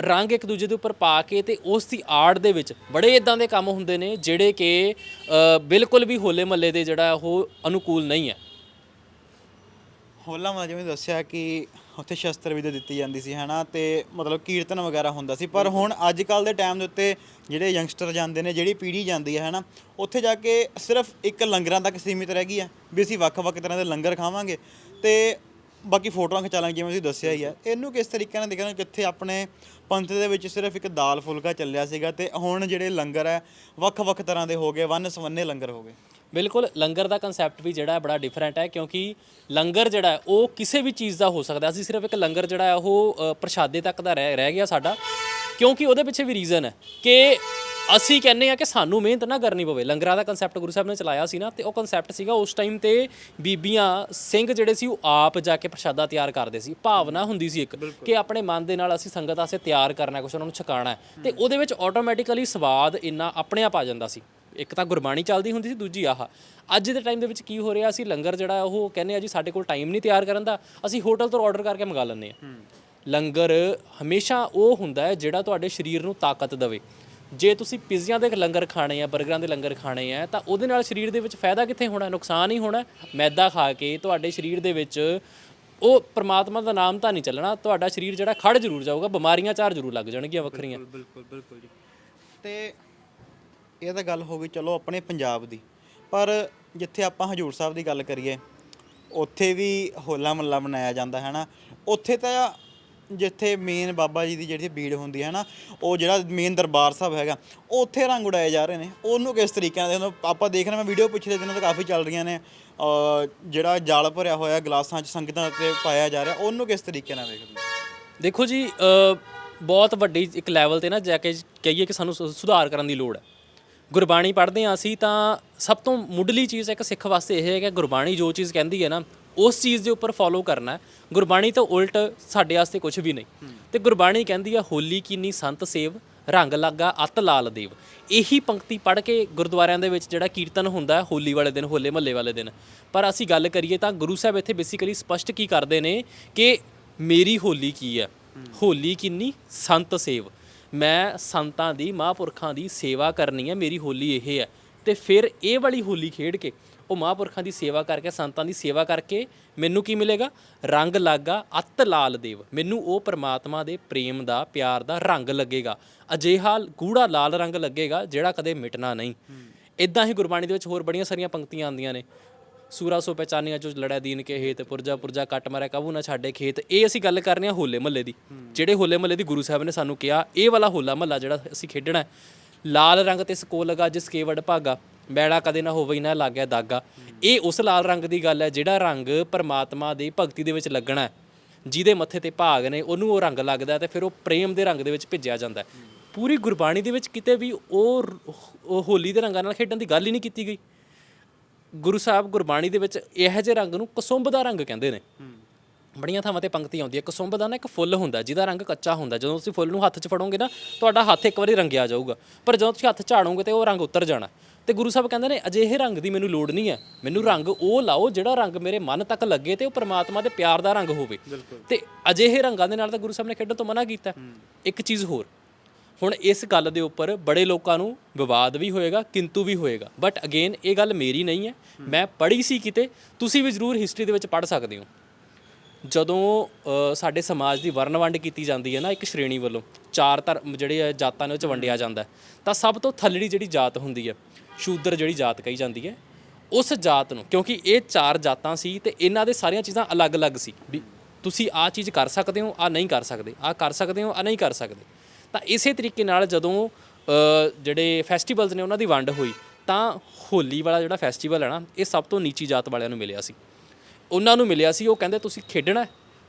ਰੰਗ ਇੱਕ ਦੂਜੇ ਦੇ ਉੱਪਰ ਪਾ ਕੇ ਤੇ ਉਸ ਦੀ ਆੜ ਦੇ ਵਿੱਚ ਬੜੇ ਇਦਾਂ ਦੇ ਕੰਮ ਹੁੰਦੇ ਨੇ ਜਿਹੜੇ ਕਿ ਅ, ਬਿਲਕੁਲ ਵੀ ਹੋਲੇ ਮਹੱਲੇ ਦੇ ਜਿਹੜਾ ਉਹ ਅਨੁਕੂਲ ਨਹੀਂ ਹੈ। ਹੋਲਾ ਮਹੱਲਾ ਜਿਵੇਂ ਦੱਸਿਆ ਕਿ ਉੱਥੇ ਸ਼ਸਤਰ ਵਿਦਿਆ ਦਿੱਤੀ ਜਾਂਦੀ ਸੀ, ਹਨਾ, ਤੇ ਮਤਲਬ ਕੀਰਤਨ ਵਗੈਰਾ ਹੁੰਦਾ ਸੀ। ਪਰ ਹੁਣ ਅੱਜ ਕੱਲ ਦੇ ਟਾਈਮ ਦੇ ਉੱਤੇ ਜਿਹੜੇ ਯੰਗਸਟਰ ਜਾਂਦੇ ਨੇ, ਜਿਹੜੀ ਪੀੜ੍ਹੀ ਜਾਂਦੀ ਹੈ, ਹਨਾ, ਉੱਥੇ ਜਾ ਕੇ ਸਿਰਫ ਇੱਕ ਲੰਗਰਾਂ ਤੱਕ ਸੀਮਿਤ ਰਹਿ ਗਈ ਹੈ ਵੀ ਅਸੀਂ ਵੱਖ-ਵੱਖ ਤਰ੍ਹਾਂ ਦੇ ਲੰਗਰ ਖਾਵਾਂਗੇ। ਤੇ ਬਾਕੀ ਫੋਟੋਆਂ ਖਿਚਾਲਾਂਗੇ ਜਿਵੇਂ ਤੁਸੀਂ ਦੱਸਿਆ ਹੀ ਹੈ, ਇਹਨੂੰ ਕਿਸ ਤਰੀਕੇ ਨਾਲ ਦੇਖਣਾ ਕਿੱਥੇ ਆਪਣੇ ਪੰਥ ਦੇ ਵਿੱਚ ਸਿਰਫ ਇੱਕ ਦਾਲ ਫੁਲਕਾ ਚੱਲਿਆ ਸੀਗਾ, ਤੇ ਹੁਣ ਜਿਹੜੇ ਲੰਗਰ ਹੈ, ਵੱਖ-ਵੱਖ ਤਰ੍ਹਾਂ ਦੇ ਹੋ ਗਏ ਵੰਨ ਸਵੰਨੇ ਲੰਗਰ ਹੋ ਗਏ। ਬਿਲਕੁਲ ਲੰਗਰ ਦਾ ਕਨਸੈਪਟ ਵੀ ਜਿਹੜਾ ਹੈ ਬੜਾ ਡਿਫਰੈਂਟ ਹੈ ਕਿਉਂਕਿ ਲੰਗਰ ਜਿਹੜਾ ਉਹ ਕਿਸੇ ਵੀ ਚੀਜ਼ ਦਾ ਹੋ ਸਕਦਾ। ਅਸੀਂ ਸਿਰਫ ਇੱਕ ਲੰਗਰ ਜਿਹੜਾ ਹੈ ਉਹ ਪ੍ਰਸ਼ਾਦੇ ਤੱਕ ਦਾ ਰਹਿ ਰਹਿ ਗਿਆ ਸਾਡਾ ਕਿਉਂਕਿ ਉਹਦੇ ਪਿੱਛੇ ਵੀ ਰੀਜ਼ਨ ਹੈ ਕਿ ਅਸੀਂ ਕਹਿੰਦੇ ਆ ਕਿ ਸਾਨੂੰ ਮਿਹਨਤ ਨਾ ਕਰਨੀ ਪਵੇ। ਲੰਗਰਾਂ ਦਾ ਕਨਸੈਪਟ ਗੁਰੂ ਸਾਹਿਬ ਨੇ ਚਲਾਇਆ ਸੀ ਨਾ ਤੇ ਉਹ ਕਨਸੈਪਟ ਸੀਗਾ ਉਸ ਟਾਈਮ ਤੇ ਬੀਬੀਆਂ ਸਿੰਘ ਜਿਹੜੇ ਸੀ ਉਹ ਆਪ ਜਾ ਕੇ ਪ੍ਰਸ਼ਾਦਾ ਤਿਆਰ ਕਰਦੇ ਸੀ। ਭਾਵਨਾ ਹੁੰਦੀ ਸੀ ਇੱਕ ਕਿ ਆਪਣੇ ਮਨ ਦੇ ਨਾਲ ਅਸੀਂ ਸੰਗਤ ਵਾਸਤੇ ਤਿਆਰ ਕਰਨਾ ਕੁਝ ਉਹਨਾਂ ਨੂੰ ਛਕਾਣਾ ਤੇ ਉਹਦੇ ਵਿੱਚ ਆਟੋਮੈਟਿਕਲੀ ਸਵਾਦ ਇੰਨਾ ਆਪਣੇ ਆਪ ਆ ਜਾਂਦਾ ਸੀ। ਇੱਕ ਤਾਂ ਗੁਰਬਾਣੀ ਚੱਲਦੀ ਹੁੰਦੀ ਸੀ ਦੂਜੀ ਆਹ। ਅੱਜ ਦੇ ਟਾਈਮ ਦੇ ਵਿੱਚ ਕੀ ਹੋ ਰਿਹਾ ਅਸੀਂ ਲੰਗਰ ਜਿਹੜਾ ਉਹ ਕਹਿੰਦੇ ਆ ਜੀ ਸਾਡੇ ਕੋਲ ਟਾਈਮ ਨਹੀਂ ਤਿਆਰ ਕਰਨ ਦਾ ਅਸੀਂ ਹੋਟਲ ਤੋਂ ਆਰਡਰ ਕਰਕੇ ਮੰਗਾ ਲੈਂਦੇ ਆ। ਲੰਗਰ ਹਮੇਸ਼ਾ ਉਹ ਹੁੰਦਾ ਹੈ ਜਿਹੜਾ ਤੁਹਾਡੇ ਸਰੀਰ ਨੂੰ ਤਾਕਤ ਦੇਵੇ। ਜੇ ਤੁਸੀਂ ਪਿਜ਼ਿਆਂ ਦੇ ਲੰਗਰ ਖਾਣੇ ਆ 버ਗਰਾਂ ਦੇ ਲੰਗਰ ਖਾਣੇ ਆ ਤਾਂ ਉਹਦੇ ਨਾਲ ਸਰੀਰ ਦੇ ਵਿੱਚ ਫਾਇਦਾ ਕਿੱਥੇ ਹੋਣਾ ਨੁਕਸਾਨ ਹੀ ਹੋਣਾ। ਮੈਦਾ ਖਾ ਕੇ ਤੁਹਾਡੇ ਸਰੀਰ ਦੇ ਵਿੱਚ ਉਹ ਪ੍ਰਮਾਤਮਾ ਦਾ ਨਾਮ ਤਾਂ ਨਹੀਂ ਚੱਲਣਾ ਤੁਹਾਡਾ ਸਰੀਰ ਜਿਹੜਾ ਖੜ ਜ਼ਰੂਰ ਜਾਊਗਾ ਬਿਮਾਰੀਆਂ ਚਾਰ ਜ਼ਰੂਰ ਲੱਗ ਜਾਣਗੀਆਂ ਵੱਖਰੀਆਂ। ਬਿਲਕੁਲ ਬਿਲਕੁਲ ਜੀ। ਤੇ ਇਹ ਤਾਂ ਗੱਲ ਹੋ ਗਈ ਚਲੋ ਆਪਣੇ ਪੰਜਾਬ ਦੀ। ਪਰ ਜਿੱਥੇ ਆਪਾਂ ਹਜੂਰ ਸਾਹਿਬ ਦੀ ਗੱਲ ਕਰੀਏ, ਉੱਥੇ ਵੀ ਹੋਲਾ ਮਹੱਲਾ ਮਨਾਇਆ ਜਾਂਦਾ, ਹੈ ਨਾ? ਉੱਥੇ ਤਾਂ ਜਿੱਥੇ ਮੇਨ ਬਾਬਾ ਜੀ ਦੀ ਜਿਹੜੀ ਭੀੜ ਹੁੰਦੀ ਹੈ ਨਾ? ਉਹ ਜਿਹੜਾ ਮੇਨ ਦਰਬਾਰ ਸਾਹਿਬ ਹੈਗਾ, ਉੱਥੇ ਰੰਗ ਉਡਾਏ ਜਾ ਰਹੇ ਨੇ। ਉਹਨੂੰ ਕਿਸ ਤਰੀਕੇ ਨਾਲ ਦੇਖੋ ਆਪਾਂ ਦੇਖ ਰਹੇ ਮੈਂ ਵੀਡੀਓ ਪਿਛਲੇ ਦਿਨਾਂ ਤੋਂ ਕਾਫੀ ਚੱਲ ਰਹੀਆਂ ਨੇ। ਜਿਹੜਾ ਜਾਲ ਭਰਿਆ ਹੋਇਆ, ਗਲਾਸਾਂ 'ਚ ਸੰਗਤਾਂ 'ਤੇ ਪਾਇਆ ਜਾ ਰਿਹਾ, ਉਹਨੂੰ ਕਿਸ ਤਰੀਕੇ ਨਾਲ ਵੇਖਦੇ ਦੇਖੋ ਜੀ ਬਹੁਤ ਵੱਡੀ ਇੱਕ ਲੈਵਲ ਤੇ ਨਾ ਜਾ ਕੇ ਕਹੀਏ ਕਿ ਸਾਨੂੰ ਸੁ- ਸੁਧਾਰ ਕਰਨ ਦੀ ਲੋੜ ਹੈ। ਗੁਰਬਾਣੀ ਪੜ੍ਹਦੇ ਹਾਂ ਅਸੀਂ ਤਾਂ ਸਭ ਤੋਂ ਮੁੱਢਲੀ ਚੀਜ਼ ਇੱਕ ਸਿੱਖ ਵਾਸਤੇ ਇਹ ਹੈ ਕਿ ਗੁਰਬਾਣੀ ਜੋ ਚੀਜ਼ ਕਹਿੰਦੀ ਹੈ ਨਾ ਉਸ ਚੀਜ਼ ਦੇ ਉੱਪਰ ਫੋਲੋ ਕਰਨਾ ਗੁਰਬਾਣੀ ਤੋਂ ਉਲਟ ਸਾਡੇ ਵਾਸਤੇ ਕੁਝ ਵੀ ਨਹੀਂ। ਤੇ ਗੁਰਬਾਣੀ ਕਹਿੰਦੀ ਆ ਹੋਲੀ ਕੀਨੀ ਸੰਤ ਸੇਵ ਰੰਗ ਲੱਗਾ ਅਤ ਲਾਲ ਦੇਵ। ਇਹੀ ਪੰਕਤੀ ਪੜ੍ਹ ਕੇ ਗੁਰਦੁਆਰਿਆਂ ਦੇ ਵਿੱਚ ਜਿਹੜਾ ਕੀਰਤਨ ਹੁੰਦਾ ਹੈ ਹੋਲੀ ਵਾਲੇ ਦਿਨ ਹੋਲੇ ਮਹੱਲੇ ਵਾਲੇ ਦਿਨ। ਪਰ ਅਸੀਂ ਗੱਲ ਕਰੀਏ ਤਾਂ ਗੁਰੂ ਸਾਹਿਬ ਇੱਥੇ ਬੇਸਿਕਲੀ ਸਪਸ਼ਟ ਕੀ ਕਰਦੇ ਨੇ ਕਿ ਮੇਰੀ ਹੋਲੀ ਕੀ ਹੈ। ਹੋਲੀ ਕਿੰਨੀ ਸੰਤ ਸੇਵ। ਮੈਂ ਸੰਤਾਂ ਦੀ ਮਹਾਂਪੁਰਖਾਂ ਦੀ ਸੇਵਾ ਕਰਨੀ ਹੈ ਮੇਰੀ ਹੋਲੀ ਇਹ ਹੈ। ਤੇ ਫਿਰ ਇਹ ਵਾਲੀ ਹੋਲੀ ਖੇਡ ਕੇ ਉਹ ਮਹਾਂਪੁਰਖਾਂ ਦੀ ਸੇਵਾ ਕਰਕੇ ਸੰਤਾਂ ਦੀ ਸੇਵਾ ਕਰਕੇ ਮੈਨੂੰ ਕੀ ਮਿਲੇਗਾ? ਰੰਗ ਲਾਗਾ ਅਤ ਲਾਲ ਦੇਵ। ਮੈਨੂੰ ਉਹ ਪ੍ਰਮਾਤਮਾ ਦੇ ਪ੍ਰੇਮ ਦਾ ਪਿਆਰ ਦਾ ਰੰਗ ਲੱਗੇਗਾ। ਅਜਿਹਾ ਗੂੜਾ ਲਾਲ ਰੰਗ ਲੱਗੇਗਾ ਜਿਹੜਾ ਕਦੇ ਮਿਟਣਾ ਨਹੀਂ। ਇਦਾਂ ਹੀ ਗੁਰਬਾਣੀ ਦੇ ਵਿੱਚ ਹੋਰ ਬੜੀਆਂ ਸਾਰੀਆਂ ਪੰਕਤੀਆਂ ਆਉਂਦੀਆਂ ਨੇ। ਸੂਰਾ ਸੋ ਪਹਿਚਾਨੀਆਂ ਜੋ ਲੜਿਆ ਦੀਨ ਕੇ ਹੇਤ, ਪੁਰਜਾ ਪੁਰਜਾ ਕੱਟ ਮਾਰਿਆ, ਕਬੂ ਨਾ ਛਾੜੇ ਖੇਤ। ਇਹ ਅਸੀਂ ਗੱਲ ਕਰ ਰਹੇ ਹਾਂ ਹੋਲੇ ਮਹੱਲੇ ਦੀ। ਜਿਹੜੇ ਹੋਲੇ ਮਹੱਲੇ ਦੀ ਗੁਰੂ ਸਾਹਿਬ ਨੇ ਸਾਨੂੰ ਕਿਹਾ, ਇਹ ਵਾਲਾ ਹੋਲਾ ਮਹੱਲਾ ਜਿਹੜਾ ਅਸੀਂ ਖੇਡਣਾ ਲਾਲ ਰੰਗ ਤੇ ਸਕੋ ਲਗਾ ਜਿਸ ਕੇਵੜ ਭਾਗਾ ਮੈਲਾ ਕਦੇ ਨਾ ਹੋਵੇ, ਨਾ ਲੱਗਿਆ ਦਾਗਾ। ਇਹ ਉਸ ਲਾਲ ਰੰਗ ਦੀ ਗੱਲ ਹੈ ਜਿਹੜਾ ਰੰਗ ਪਰਮਾਤਮਾ ਦੀ ਭਗਤੀ ਦੇ ਵਿੱਚ ਲੱਗਣਾ ਹੈ। ਜਿਹਦੇ ਮੱਥੇ ਤੇ ਭਾਗ ਨੇ, ਉਹਨੂੰ ਉਹ ਰੰਗ ਲੱਗਦਾ ਹੈ ਤੇ ਫਿਰ ਉਹ ਪ੍ਰੇਮ ਦੇ ਰੰਗ ਦੇ ਵਿੱਚ ਭਿੱਜਿਆ ਜਾਂਦਾ ਪੂਰੀ ਗੁਰਬਾਣੀ ਦੇ ਵਿੱਚ ਕਿਤੇ ਵੀ ਉਹ ਹੋਲੀ ਦੇ ਰੰਗਾਂ ਨਾਲ ਖੇਡਣ ਦੀ ਗੱਲ ਹੀ ਨਹੀਂ ਕੀਤੀ ਗਈ। ਗੁਰੂ ਸਾਹਿਬ ਗੁਰਬਾਣੀ ਦੇ ਵਿੱਚ ਇਹੋ ਜਿਹੇ ਰੰਗ ਨੂੰ ਕਸੁੰਭ ਦਾ ਰੰਗ ਕਹਿੰਦੇ ਨੇ। ਬੜੀਆਂ ਥਾਵਾਂ ਤੇ ਪੰਕਤੀ ਆਉਂਦੀ ਹੈ। ਕਸੁੰਭ ਦਾ ਨਾ ਇੱਕ ਫੁੱਲ ਹੁੰਦਾ ਜਿਹਦਾ ਰੰਗ ਕੱਚਾ ਹੁੰਦਾ। ਜਦੋਂ ਤੁਸੀਂ ਫੁੱਲ ਨੂੰ ਹੱਥ 'ਚ ਫੜੋਗੇ ਨਾ ਤੁਹਾਡਾ ਹੱਥ ਇੱਕ ਵਾਰੀ ਰੰਗਿਆ ਜਾਊਗਾ। ਪਰ ਜਦੋਂ ਤੁਸੀਂ ਹੱਥ ਝਾੜੋਗੇ ਤੇ ਉਹ ਰੰਗ ਉਤਰ ਜਾਣਾ। ਤੇ ਗੁਰੂ ਸਾਹਿਬ ਕਹਿੰਦੇ ਨੇ ਅਜਿਹੇ ਰੰਗ ਦੀ ਮੈਨੂੰ ਲੋੜ ਨਹੀਂ ਹੈ। ਮੈਨੂੰ ਰੰਗ ਉਹ ਲਾਓ ਜਿਹੜਾ ਰੰਗ ਮੇਰੇ ਮਨ ਤੱਕ ਲੱਗੇ ਤੇ ਉਹ ਪ੍ਰਮਾਤਮਾ ਦੇ ਪਿਆਰ ਦਾ ਰੰਗ ਹੋਵੇ। ਤੇ ਅਜਿਹੇ ਰੰਗਾਂ ਦੇ ਨਾਲ ਤਾਂ ਗੁਰੂ ਸਾਹਿਬ ਨੇ ਖੇਡਣ ਤੋਂ ਮਨਾ ਕੀਤਾ। ਇੱਕ ਚੀਜ਼ ਹੋਰ ਹੁਣ ਇਸ ਗੱਲ ਦੇ ਉੱਪਰ ਬੜੇ ਲੋਕਾਂ ਨੂੰ ਵਿਵਾਦ ਵੀ ਹੋਏਗਾ, ਕਿੰਤੂ ਵੀ ਹੋਏਗਾ। ਬਟ ਅਗੇਨ ਇਹ ਗੱਲ ਮੇਰੀ ਨਹੀਂ ਹੈ। ਮੈਂ ਪੜ੍ਹੀ ਸੀ ਕਿਤੇ, ਤੁਸੀਂ ਵੀ ਜ਼ਰੂਰ ਹਿਸਟਰੀ ਦੇ ਵਿੱਚ ਪੜ੍ਹ ਸਕਦੇ ਹੋ। ਜਦੋਂ ਸਾਡੇ ਸਮਾਜ ਦੀ ਵਰਨ ਵੰਡ ਕੀਤੀ ਜਾਂਦੀ ਹੈ ਨਾ, ਇੱਕ ਸ਼੍ਰੇਣੀ ਵੱਲੋਂ, ਚਾਰ ਧਰਮ ਜਿਹੜੇ ਆ ਜਾਤਾਂ ਨੇ ਉਹ ਚ ਵੰਡਿਆ ਜਾਂਦਾ ਤਾਂ ਸਭ ਤੋਂ ਥੱਲੜੀ ਜਿਹੜੀ ਜਾਤ ਹੁੰਦੀ ਹੈ, ਸ਼ੂਦਰ ਜਿਹੜੀ ਜਾਤ ਕਹੀ ਜਾਂਦੀ ਹੈ, ਉਸ ਜਾਤ ਨੂੰ, ਕਿਉਂਕਿ ਇਹ ਚਾਰ ਜਾਤਾਂ ਸੀ ਤੇ ਇਹਨਾਂ ਦੇ ਸਾਰੀਆਂ ਚੀਜ਼ਾਂ ਅਲੱਗ-ਅਲੱਗ ਸੀ, ਵੀ ਤੁਸੀਂ ਆਹ ਚੀਜ਼ ਕਰ ਸਕਦੇ ਹੋ ਆ ਨਹੀਂ ਕਰ ਸਕਦੇ ਆ ਕਰ ਸਕਦੇ ਹੋ ਆ ਨਹੀਂ ਕਰ ਸਕਦੇ। ਤਾਂ ਇਸੇ ਤਰੀਕੇ ਨਾਲ ਜਦੋਂ ਜਿਹੜੇ ਫੈਸਟੀਵਲਸ ਨੇ ਉਹਨਾਂ ਦੀ ਵੰਡ ਹੋਈ ਤਾਂ ਹੋਲੀ ਵਾਲਾ ਜਿਹੜਾ ਫੈਸਟੀਵਲ ਹੈ ਨਾ ਇਹ ਸਭ ਤੋਂ ਨੀਚੀ ਜਾਤ ਵਾਲਿਆਂ ਨੂੰ ਮਿਲਿਆ ਸੀ। ਉਹਨਾਂ ਨੂੰ ਮਿਲਿਆ ਸੀ ਉਹ ਕਹਿੰਦੇ ਤੁਸੀਂ ਖੇਡਣਾ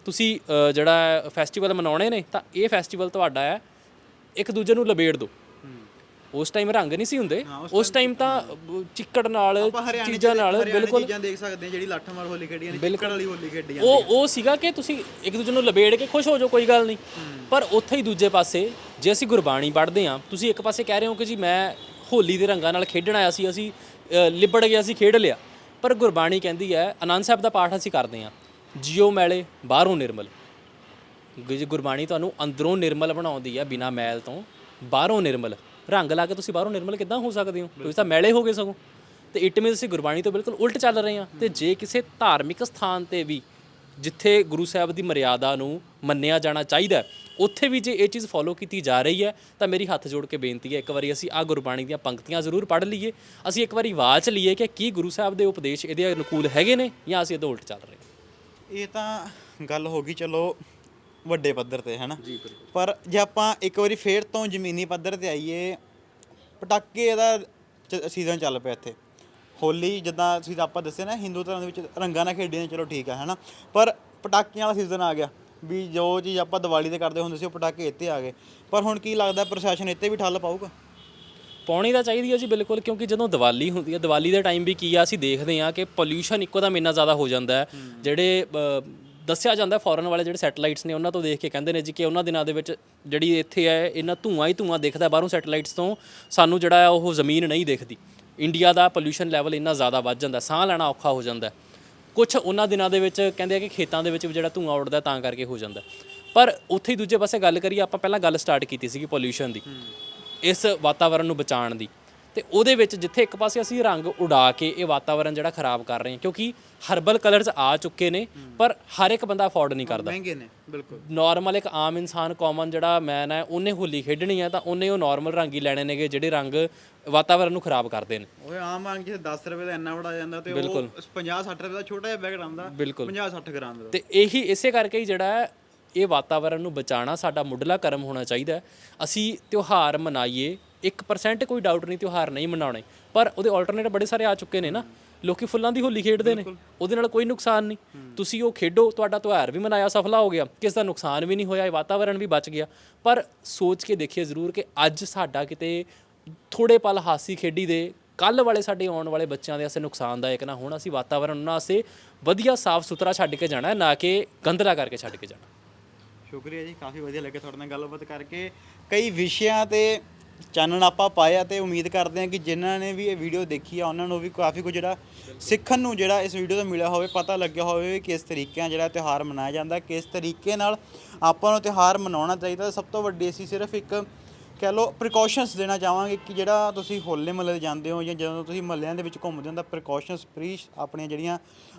ਤੁਸੀਂ ਜਿਹੜਾ ਫੈਸਟੀਵਲ ਮਨਾਉਣੇ ਨੇ ਤਾਂ ਇਹ ਫੈਸਟੀਵਲ ਤੁਹਾਡਾ ਹੈ ਇੱਕ ਦੂਜੇ ਨੂੰ ਲਬੇੜ ਦਿਓ ਉਸ ਟਾਈਮ ਰੰਗ ਨਹੀਂ ਸੀ ਹੁੰਦੇ ਉਸ ਟਾਈਮ ਤਾਂ ਚਿੱਕੜ ਨਾਲ ਚੀਜ਼ਾਂ ਨਾਲ ਬਿਲਕੁਲ। ਚੀਜ਼ਾਂ ਦੇਖ ਸਕਦੇ ਜਿਹੜੀ ਲੱਠ ਮਾਰ ਹੋਲੀ ਖੇਡੀਆਂ ਨੇ ਚਿੱਕੜ ਵਾਲੀ ਹੋਲੀ ਖੇਡੀ ਜਾਂਦੀ ਉਹ ਉਹ ਸੀਗਾ ਕਿ ਤੁਸੀਂ ਇੱਕ ਦੂਜੇ ਨੂੰ ਲਬੇੜ ਕੇ ਖੁਸ਼ ਹੋ ਜਾਓ ਕੋਈ ਗੱਲ ਨਹੀਂ। ਪਰ ਉੱਥੇ ਹੀ ਦੂਜੇ ਪਾਸੇ ਜੇ ਅਸੀਂ ਗੁਰਬਾਣੀ ਪੜ੍ਹਦੇ ਹਾਂ, ਤੁਸੀਂ ਇੱਕ ਪਾਸੇ ਕਹਿ ਰਹੇ ਹੋ ਕਿ ਜੀ ਮੈਂ ਹੋਲੀ ਦੇ ਰੰਗਾਂ ਨਾਲ ਖੇਡਣ ਆਇਆ ਸੀ, ਅਸੀਂ ਲਿਬੜ ਗਿਆ ਸੀ, ਖੇਡ ਲਿਆ। ਪਰ ਗੁਰਬਾਣੀ ਕਹਿੰਦੀ ਹੈ ਆਨੰਦ ਸਾਹਿਬ ਦਾ ਪਾਠ ਅਸੀਂ ਕਰਦੇ ਹਾਂ। ਜਿਉ ਮੈਲੇ, ਬਾਹਰੋਂ ਨਿਰਮਲ। ਜੀ ਗੁਰਬਾਣੀ ਤੁਹਾਨੂੰ ਅੰਦਰੋਂ ਨਿਰਮਲ ਬਣਾਉਂਦੀ ਹੈ, ਬਿਨਾ ਮੈਲ ਤੋਂ, ਬਾਹਰੋਂ ਨਿਰਮਲ। ਰੰਗ ਲਾ ਕੇ ਤੁਸੀਂ ਬਾਹਰੋਂ ਨਿਰਮਲ ਕਿੱਦਾਂ ਹੋ ਸਕਦੇ ਹੋ? ਤੁਸੀਂ ਤਾਂ ਮੈਲੇ ਹੋ ਗਏ ਸਗੋਂ। ਤੇ ਇਟ ਮੀਨਸ ਅਸੀਂ ਗੁਰਬਾਣੀ ਤੋਂ ਬਿਲਕੁਲ ਉਲਟ ਚੱਲ ਰਹੇ ਹਾਂ। ਤੇ ਜੇ ਕਿਸੇ ਧਾਰਮਿਕ ਸਥਾਨ ਤੇ ਵੀ ਜਿੱਥੇ ਗੁਰੂ ਸਾਹਿਬ ਦੀ ਮਰਿਆਦਾ ਨੂੰ ਮੰਨਿਆ ਜਾਣਾ ਚਾਹੀਦਾ ਹੈ, ਉੱਥੇ ਵੀ ਜੇ ਇਹ ਚੀਜ਼ ਫੋਲੋ ਕੀਤੀ ਜਾ ਰਹੀ ਹੈ ਤਾਂ ਮੇਰੀ ਹੱਥ ਜੋੜ ਕੇ ਬੇਨਤੀ ਹੈ ਇੱਕ ਵਾਰੀ ਅਸੀਂ ਆ ਗੁਰਬਾਣੀ ਦੀਆਂ ਪੰਕਤੀਆਂ ਜ਼ਰੂਰ ਪੜ੍ਹ ਲਈਏ। ਅਸੀਂ ਇੱਕ ਵਾਰੀ ਵਾਚ ਲਈਏ ਕਿ ਕੀ ਗੁਰੂ ਸਾਹਿਬ ਦੇ ਉਪਦੇਸ਼ ਇਹਦੇ ਅਨੁਕੂਲ ਹੈਗੇ ਨੇ ਜਾਂ ਅਸੀਂ ਇਹਦੇ ਉਲਟ ਚੱਲ ਰਹੇ ਹਾਂ। ਇਹ ਤਾਂ ਗੱਲ ਹੋ ਗਈ ਚਲੋ ਵੱਡੇ ਪੱਧਰ ਤੇ ਹੈਨਾ? ਜੀ ਪਰ ਜੇ ਆਪਾਂ ਇੱਕ ਵਾਰੀ ਫੇਰ ਤੋਂ ਜ਼ਮੀਨੀ ਪੱਧਰ ਤੇ ਆਈਏ ਪਟਾਕੇ ਦਾ ਸੀਜ਼ਨ ਚੱਲ ਪਿਆ ਇੱਥੇ। ਹੋਲੀ ਜਿੱਦਾਂ ਤੁਸੀਂ ਆਪਾਂ ਦੱਸਿਆ ਨਾ ਹਿੰਦੂ ਧਰਮ ਦੇ ਵਿੱਚ ਰੰਗਾਂ ਨਾਲ ਖੇਡੀਆਂ ਚਲੋ ਠੀਕ ਹੈ ਹੈਨਾ। ਪਰ ਪਟਾਕਿਆਂ ਵਾਲਾ ਸੀਜ਼ਨ ਆ ਗਿਆ ਵੀ ਜੋ ਚੀਜ਼ ਆਪਾਂ ਦੀਵਾਲੀ ਤੇ ਕਰਦੇ ਹੁੰਦੇ ਸੀ ਉਹ ਪਟਾਕੇ ਇੱਥੇ ਆ ਗਏ। ਪਰ ਹੁਣ ਕੀ ਲੱਗਦਾ ਪ੍ਰਸ਼ਾਸਨ ਇੱਥੇ ਵੀ ਠੱਲ ਪਾਊਗਾ? ਪਾਉਣੀ ਤਾਂ ਚਾਹੀਦੀ ਹੈ ਜੀ ਬਿਲਕੁਲ ਕਿਉਂਕਿ ਜਦੋਂ ਦੀਵਾਲੀ ਹੁੰਦੀ ਹੈ ਦੀਵਾਲੀ ਦੇ ਟਾਈਮ ਵੀ ਕੀ ਆ ਅਸੀਂ ਦੇਖਦੇ ਹਾਂ ਕਿ ਪੋਲਿਊਸ਼ਨ ਇੱਕੋ ਦਮ ਇੰਨਾ ਜ਼ਿਆਦਾ ਹੋ ਜਾਂਦਾ ਹੈ। ਜਿਹੜੇ ਦੱਸਿਆ ਜਾਂਦਾ ਫੋਰਨ ਵਾਲੇ ਜਿਹੜੇ ਸੈਟਲਾਈਟਸ ਨੇ ਉਹਨਾਂ ਤੋਂ ਦੇਖ ਕੇ ਕਹਿੰਦੇ ਨੇ ਜੀ ਕਿ ਉਹਨਾਂ ਦਿਨਾਂ ਦੇ ਵਿੱਚ ਜਿਹੜੀ ਇੱਥੇ ਹੈ ਇਹਨਾਂ ਧੂਆਂ ਹੀ ਧੂਆਂ ਦਿਖਦਾ ਬਾਹਰੋਂ ਸੈਟਲਾਈਟਸ ਤੋਂ ਸਾਨੂੰ ਜਿਹੜਾ ਉਹ ਜ਼ਮੀਨ ਨਹੀਂ ਦਿਖਦੀ। ਇੰਡੀਆ ਦਾ ਪੋਲਿਊਸ਼ਨ ਲੈਵਲ ਇੰਨਾ ਜ਼ਿਆਦਾ ਵੱਧ ਜਾਂਦਾ ਸਾਹ ਲੈਣਾ ਔਖਾ ਹੋ ਜਾਂਦਾ। ਕੁਝ ਉਹਨਾਂ ਦਿਨਾਂ ਦੇ ਵਿੱਚ ਕਹਿੰਦੇ ਆ ਕਿ ਖੇਤਾਂ ਦੇ ਵਿੱਚ ਵੀ ਜਿਹੜਾ ਧੂਆਂ ਉੱਡਦਾ ਤਾਂ ਕਰਕੇ ਹੋ ਜਾਂਦਾ। ਪਰ ਉੱਥੇ ਹੀ ਦੂਜੇ ਪਾਸੇ ਗੱਲ ਕਰੀਏ ਆਪਾਂ ਪਹਿਲਾਂ ਗੱਲ ਸਟਾਰਟ ਕੀਤੀ ਸੀਗੀ ਪੋਲਿਊਸ਼ਨ ਦੀ। ਇਸ ਵਾਤਾਵਰਣ ਨੂੰ ਬਚਾਉਣ ਦੀ। ਤੇ ਉਹਦੇ ਵਿੱਚ ਜਿੱਥੇ ਇੱਕ ਪਾਸੇ ਅਸੀਂ ਰੰਗ ਉਡਾ ਕੇ ਇਹ ਵਾਤਾਵਰਣ ਜਿਹੜਾ ਖਰਾਬ ਕਰ ਰਹੇ ਹਾਂ ਕਿਉਂਕਿ ਹਰਬਲ ਕਲਰਸ ਆ ਚੁੱਕੇ ਨੇ ਪਰ ਹਰ ਇੱਕ ਬੰਦਾ ਅਫੋਰਡ ਨਹੀਂ ਕਰਦਾ। ਮਹਿੰਗੇ ਨੇ ਬਿਲਕੁਲ। ਨਾਰਮਲ ਇੱਕ ਆਮ ਇਨਸਾਨ ਕਾਮਨ ਜਿਹੜਾ ਮੈਨ ਹੈ ਉਹਨੇ ਹੋਲੀ ਖੇਡਣੀ ਹੈ ਤਾਂ ਉਹਨੇ ਉਹ ਨਾਰਮਲ ਰੰਗ ਹੀ ਲੈਣੇ ਨੇਗੇ ਜਿਹੜੇ ਰੰਗ ਵਾਤਾਵਰਣ ਨੂੰ ਖਰਾਬ ਕਰਦੇ ਨੇ। ਉਹ ਆਮ ਰੰਗ ਜਿਵੇਂ 10 ਰੁਪਏ ਦਾ ਇੰਨਾ ਆ ਜਾਂਦਾ ਤੇ ਉਹ 50 60 ਰੁਪਏ ਦਾ ਛੋਟਾ ਜਿਹਾ ਪੈਕਟ ਆਉਂਦਾ ਬਿਲਕੁਲ। 50 60 ਗ੍ਰਾਮ ਦਾ। ਤੇ ਇਹੀ ਇਸੇ ਕਰਕੇ ਹੀ ਜਿਹੜਾ ਇਹ ਵਾਤਾਵਰਣ ਨੂੰ ਬਚਾਉਣਾ ਸਾਡਾ ਮੁੱਢਲਾ ਕਰਮ ਹੋਣਾ ਚਾਹੀਦਾ। ਅਸੀਂ ਤਿਉਹਾਰ ਮਨਾਈਏ 1% ਕੋਈ ਡਾਊਟ ਨਹੀਂ ਤਿਉਹਾਰ ਨਹੀਂ ਮਨਾਉਣੇ। ਪਰ ਉਹਦੇ ਆਲਟਰਨੇਟ ਬੜੇ ਸਾਰੇ ਆ ਚੁੱਕੇ ਨੇ ਨਾ। ਲੋਕੀ ਫੁੱਲਾਂ ਦੀ ਹੋਲੀ ਖੇਡਦੇ ਨੇ। ਉਹਦੇ ਨਾਲ ਕੋਈ ਨੁਕਸਾਨ ਨਹੀਂ। ਤੁਸੀਂ ਉਹ ਖੇਡੋ ਤੁਹਾਡਾ ਤਿਉਹਾਰ ਵੀ ਮਨਾਇਆ ਸਫਲਾ ਹੋ ਗਿਆ। ਕਿਸ ਦਾ ਨੁਕਸਾਨ ਵੀ ਨਹੀਂ ਹੋਇਆ ਇਹ ਵਾਤਾਵਰਣ ਵੀ ਬਚ ਗਿਆ। ਪਰ ਸੋਚ ਕੇ ਦੇਖੀਏ ਜ਼ਰੂਰ ਕਿ ਅੱਜ ਸਾਡਾ ਕਿਤੇ ਥੋੜੇ ਪਲ ਹਾਸੀ ਖੇਡੀ ਦੇ ਕੱਲ ਵਾਲੇ ਸਾਡੇ ਆਉਣ ਵਾਲੇ ਬੱਚਿਆਂ ਦੇ ਵਾਸਤੇ ਨੁਕਸਾਨਦਾਇਕ ਨਾ ਹੋਣ। ਅਸੀਂ ਵਾਤਾਵਰਣ ਉਹਨਾਂ ਵਾਸਤੇ ਵਧੀਆ ਸਾਫ਼ ਸੁਥਰਾ ਛੱਡ ਕੇ ਜਾਣਾ ਨਾ ਕਿ ਗੰਦਲਾ ਕਰਕੇ ਛੱਡ ਕੇ ਜਾਣਾ। ਸ਼ੁਕਰੀਆ ਜੀ ਕਾਫੀ ਵਧੀਆ ਲੱਗਿਆ ਤੁਹਾਡੇ ਨਾਲ ਗੱਲਬਾਤ ਕਰਕੇ। ਕਈ ਵਿਸ਼ਿਆਂ ਤੇ ਚਾਨਣ ਆਪਾਂ ਪਾਇਆ ਤੇ ਉਮੀਦ ਕਰਦੇ ਹਾਂ ਕਿ ਜਿਨ੍ਹਾਂ ਨੇ ਵੀ ਇਹ ਵੀਡੀਓ ਦੇਖੀ ਆ, ਉਹਨਾਂ ਨੂੰ ਵੀ ਕਾਫੀ ਕੁਝ ਜਿਹੜਾ ਸਿੱਖਣ ਨੂੰ ਜਿਹੜਾ ਇਸ ਵੀਡੀਓ ਤੋਂ ਮਿਲਿਆ ਹੋਵੇ, ਪਤਾ ਲੱਗਿਆ ਹੋਵੇ ਵੀ ਕਿਸ ਤਰੀਕੇ ਨਾਲ ਜਿਹੜਾ ਤਿਉਹਾਰ ਮਨਾਇਆ ਜਾਂਦਾ, ਕਿਸ ਤਰੀਕੇ ਨਾਲ ਆਪਾਂ ਨੂੰ ਤਿਉਹਾਰ ਮਨਾਉਣਾ ਚਾਹੀਦਾ। ਸਭ ਤੋਂ ਵੱਡੀ ਅਸੀਂ ਸਿਰਫ ਇੱਕ ਕਹਿ ਲਓ ਪ੍ਰੀਕਾਸ਼ਨਸ ਦੇਣਾ ਚਾਹਾਂਗੇ ਕਿ ਜਿਹੜਾ ਤੁਸੀਂ ਹੋਲੇ ਮਹੱਲੇ ਤੇ ਜਾਂਦੇ ਹੋ ਜਾਂ ਜਦੋਂ ਤੁਸੀਂ ਮਹੱਲਿਆਂ ਦੇ ਵਿੱਚ ਘੁੰਮਦੇ ਹੋ ਤਾਂ ਪ੍ਰੀਕਾਸ਼ਨਸ ਪ੍ਰੀ ਆਪਣੀਆਂ ਜਿਹੜੀਆਂ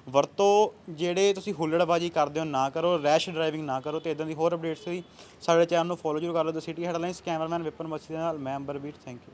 ਵਰਤੋ ਜਿਹੜੇ ਤੁਸੀਂ ਹੁੱਲੜਬਾਜੀ ਕਰਦੇ ਹੋ ਨਾ ਕਰੋ ਰੈਸ਼ ਡਰਾਈਵਿੰਗ ਨਾ ਕਰੋ ਤੇ ਇਦਾਂ ਦੀ ਹੋਰ ਅਪਡੇਟਸ ਲਈ ਸਾਡੇ ਚੈਨਲ ਨੂੰ ਫੋਲੋ ਜ਼ਰੂਰ ਕਰ ਲਓ। The city headlines cameraman Vipan Machhi ਦੇ ਨਾਲ, ਮੈਂ ਅੰਬਰਵੀਰ ਥੈਂਕ ਯੂ